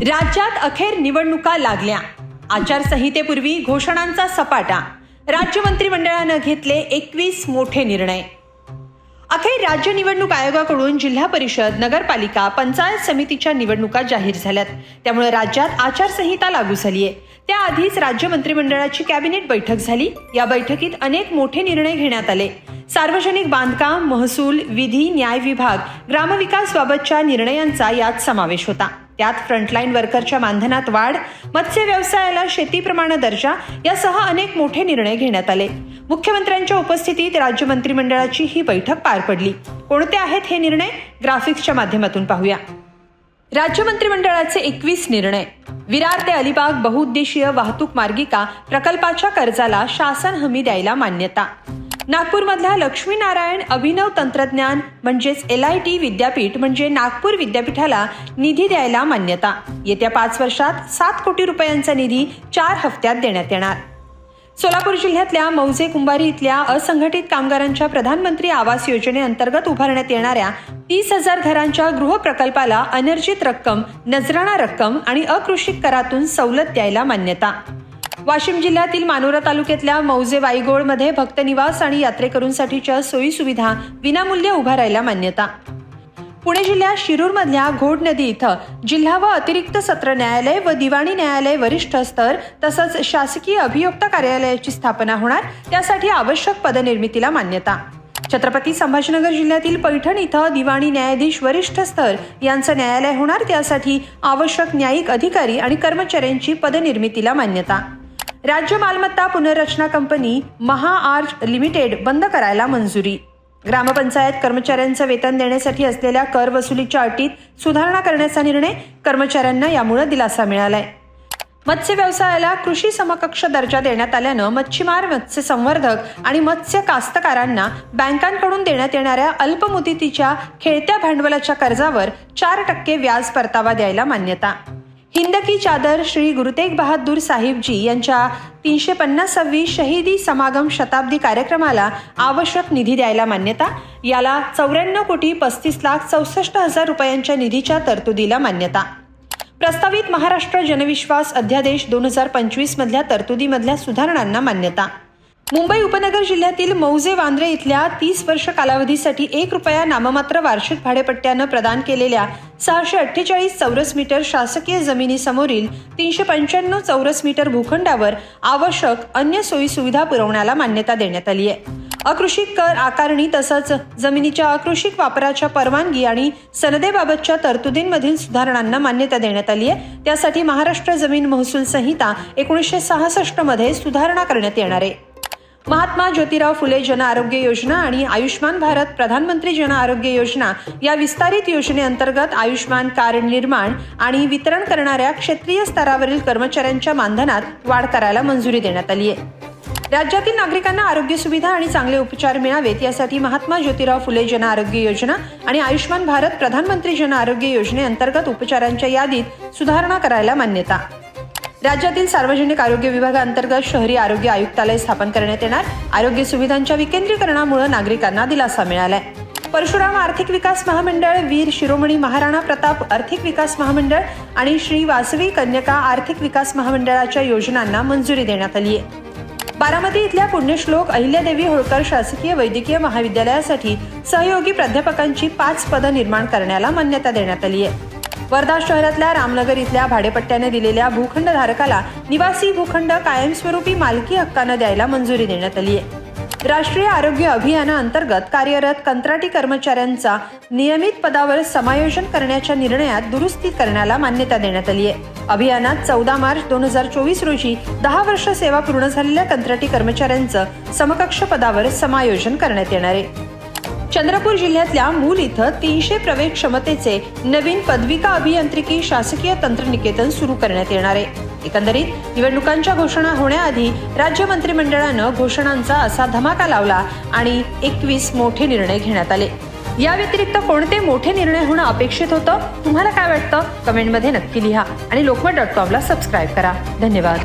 राज्यात अखेर निवडणुका लागल्या. आचारसंहितेपूर्वी घोषणांचा सपाटा. राज्य मंत्रिमंडळानं घेतले एकवीस मोठे निर्णय. अखेर राज्य निवडणूक आयोगाकडून जिल्हा परिषद नगरपालिका पंचायत समितीच्या निवडणुका जाहीर झाल्यात. त्यामुळे राज्यात आचारसंहिता लागू झाली आहे त्याआधीच राज्य मंत्रिमंडळाची कॅबिनेट बैठक झाली. या बैठकीत अनेक मोठे निर्णय घेण्यात आले. सार्वजनिक बांधकाम महसूल विधी न्याय विभाग ग्रामविकास बाबतच्या निर्णयांचा यात समावेश होता. त्यात फ्रंटलाईन वर्करच्या मानधनात वाढ मत्स्य व्यवसायाला शेतीप्रमाणे दर्जा यासह अनेक मोठे निर्णय घेण्यात आले. मुख्यमंत्र्यांच्या उपस्थितीत राज्य मंत्रिमंडळाची ही बैठक पार पडली. कोणते आहेत हे निर्णय? ग्राफिक्सच्या माध्यमातून पाहूया. राज्य मंत्रिमंडळाचे एकवीस निर्णय. विरार ते अलिबाग बहुउद्देशीय वाहतूक मार्गिका प्रकल्पाच्या कर्जाला शासन हमी द्यायला मान्यता. नागपूरमधल्या लक्ष्मीनारायण अभिनव तंत्रज्ञान म्हणजेच एल आय टी विद्यापीठ म्हणजे नागपूर विद्यापीठाला निधी द्यायला मान्यता. येत्या पाच वर्षात सात कोटी रुपयांचा निधी चार हप्त्यात देण्यात येणार. सोलापूर जिल्ह्यातल्या मौजे कुंभारी इथल्या असंघटित कामगारांच्या प्रधानमंत्री आवास योजनेअंतर्गत उभारण्यात येणाऱ्या तीस हजार घरांच्या गृहप्रकल्पाला अनर्जित रक्कम नजराणा रक्कम आणि अकृषिक करातून सवलत द्यायला मान्यता. वाशिम जिल्ह्यातील मानोरा तालुक्यातल्या मौजे वाईगोळमध्ये भक्तनिवास आणि यात्रेकरूंसाठीच्या सोयी सुविधा विनामूल्य उभारायला मान्यता. पुणे जिल्ह्यात शिरूरमधल्या घोड नदी इथं जिल्हा व अतिरिक्त सत्र न्यायालय व दिवाणी न्यायालय वरिष्ठ स्तर तसंच शासकीय अभियोक्ता कार्यालयाची स्थापना होणार त्यासाठी आवश्यक पदनिर्मितीला मान्यता. छत्रपती संभाजीनगर जिल्ह्यातील पैठण इथं दिवाणी न्यायाधीश वरिष्ठ स्तर यांचं न्यायालय होणार त्यासाठी आवश्यक न्यायिक अधिकारी आणि कर्मचाऱ्यांची पदनिर्मितीला मान्यता. राज्य मालमत्ता पुनर्रचना कंपनी महाआर्ज लिमिटेड बंद करायला मंजुरी. ग्रामपंचायत कर्मचाऱ्यांचं वेतन देण्यासाठी असलेल्या कर वसुलीच्या अटीत सुधारणा करण्याचा निर्णय कर्मचाऱ्यांना यामुळे दिलासा मिळालाय. मत्स्य व्यवसायाला कृषी समकक्ष दर्जा देण्यात आल्यानं मच्छीमार मत्स्य संवर्धक आणि मत्स्य कास्तकारांना बँकांकडून देण्यात येणाऱ्या अल्पमुदतीच्या खेळत्या भांडवलाच्या कर्जावर चार टक्के व्याज परतावा द्यायला मान्यता. हिंद की चादर श्री गुरुतेग बहादूर साहिबजी यांच्या तीनशे पन्नासावी शहीदी समागम शताब्दी कार्यक्रमाला आवश्यक निधी द्यायला मान्यता. याला चौऱ्याण्णव कोटी पस्तीस लाख चौसष्ट हजार रुपयांच्या निधीच्या तरतुदीला मान्यता. प्रस्तावित महाराष्ट्र जनविश्वास अध्यादेश दोन हजार पंचवीस मधल्या तरतुदीमधल्या सुधारणांना मान्यता. मुंबई उपनगर जिल्ह्यातील मौजे वांद्रे इथल्या तीस वर्ष कालावधीसाठी एक रुपया नाममात्र वार्षिक भाडेपट्ट्यानं प्रदान केलेल्या सहाशे अठ्ठेचाळीस चौरस मीटर शासकीय जमिनीसमोरील तीनशे पंच्याण्णव चौरस मीटर भूखंडावर आवश्यक अन्य सोयी सुविधा पुरवण्याला मान्यता देण्यात आली आहे. अकृषिक कर आकारणी तसंच जमिनीच्या अकृषिक वापराच्या परवानगी आणि सनदेबाबतच्या तरतुदींमधील सुधारणांना मान्यता देण्यात आली आहे. त्यासाठी महाराष्ट्र जमीन महसूल संहिता एकोणीसशे सहासष्टमध्ये सुधारणा करण्यात येणार आहे. महात्मा ज्योतिराव फुले जन आरोग्य योजना आणि आयुष्मान भारत प्रधानमंत्री जन आरोग्य योजना या विस्तारित योजनेअंतर्गत आयुष्मान कार्ड निर्माण आणि वितरण करणाऱ्या क्षेत्रीय स्तरावरील कर्मचाऱ्यांच्या मानधनात वाढ करायला मंजुरी देण्यात आली आहे राज्यातील नागरिकांना आरोग्य सुविधा आणि चांगले उपचार मिळावेत यासाठी महात्मा ज्योतिराव फुले जन आरोग्य योजना आणि आयुष्मान भारत प्रधानमंत्री जन आरोग्य योजनेअंतर्गत उपचारांच्या यादीत सुधारणा करायला मान्यता. राज्यातील सार्वजनिक आरोग्य विभागाअंतर्गत शहरी आरोग्य आयुक्तालय स्थापन करण्यात येणार. आरोग्य सुविधांच्या विकेंद्रीकरणामुळे नागरिकांना दिलासा मिळालाय. परशुराम आर्थिक विकास महामंडळ वीर शिरोमणी महाराणा प्रताप आर्थिक विकास महामंडळ आणि श्री वासवी कन्यका आर्थिक विकास महामंडळाच्या योजनांना मंजुरी देण्यात आली आहे. बारामती इथल्या पुण्यश्लोक अहिल्यादेवी होळकर शासकीय वैद्यकीय महाविद्यालयासाठी सहयोगी प्राध्यापकांची पाच पदं निर्माण करण्याला मान्यता देण्यात आली आहे. वर्धा शहरातल्या रामनगर इथल्या भाडेपट्ट्याने दिलेल्या भूखंडधारकाला निवासी भूखंड कायमस्वरूपी मालकी हक्कानं द्यायला मंजुरी देण्यात आली आहे. राष्ट्रीय आरोग्य अभियानाअंतर्गत कार्यरत कंत्राटी कर्मचाऱ्यांचा नियमित पदावर समायोजन करण्याच्या निर्णयात दुरुस्ती करण्याला मान्यता देण्यात आली आहे. अभियानात चौदा मार्च दोन हजार चोवीस रोजी दहा वर्ष सेवा पूर्ण झालेल्या कंत्राटी कर्मचाऱ्यांचं समकक्ष पदावर समायोजन करण्यात येणार आहे. चंद्रपूर जिल्ह्यातल्या मूल इथं तीनशे प्रवेश क्षमतेचे नवीन पदविका अभियांत्रिकी शासकीय तंत्रनिकेतन सुरू करण्यात येणार आहे. एकंदरीत निवडणुकांच्या घोषणा होण्याआधी राज्य मंत्रिमंडळानं घोषणांचा असा धमाका लावला आणि एकवीस मोठे निर्णय घेण्यात आले. या व्यतिरिक्त कोणते मोठे निर्णय होणं अपेक्षित होतं? तुम्हाला काय वाटतं? कमेंटमध्ये नक्की लिहा आणि लोकमत डॉट कॉमला सबस्क्राईब करा. धन्यवाद.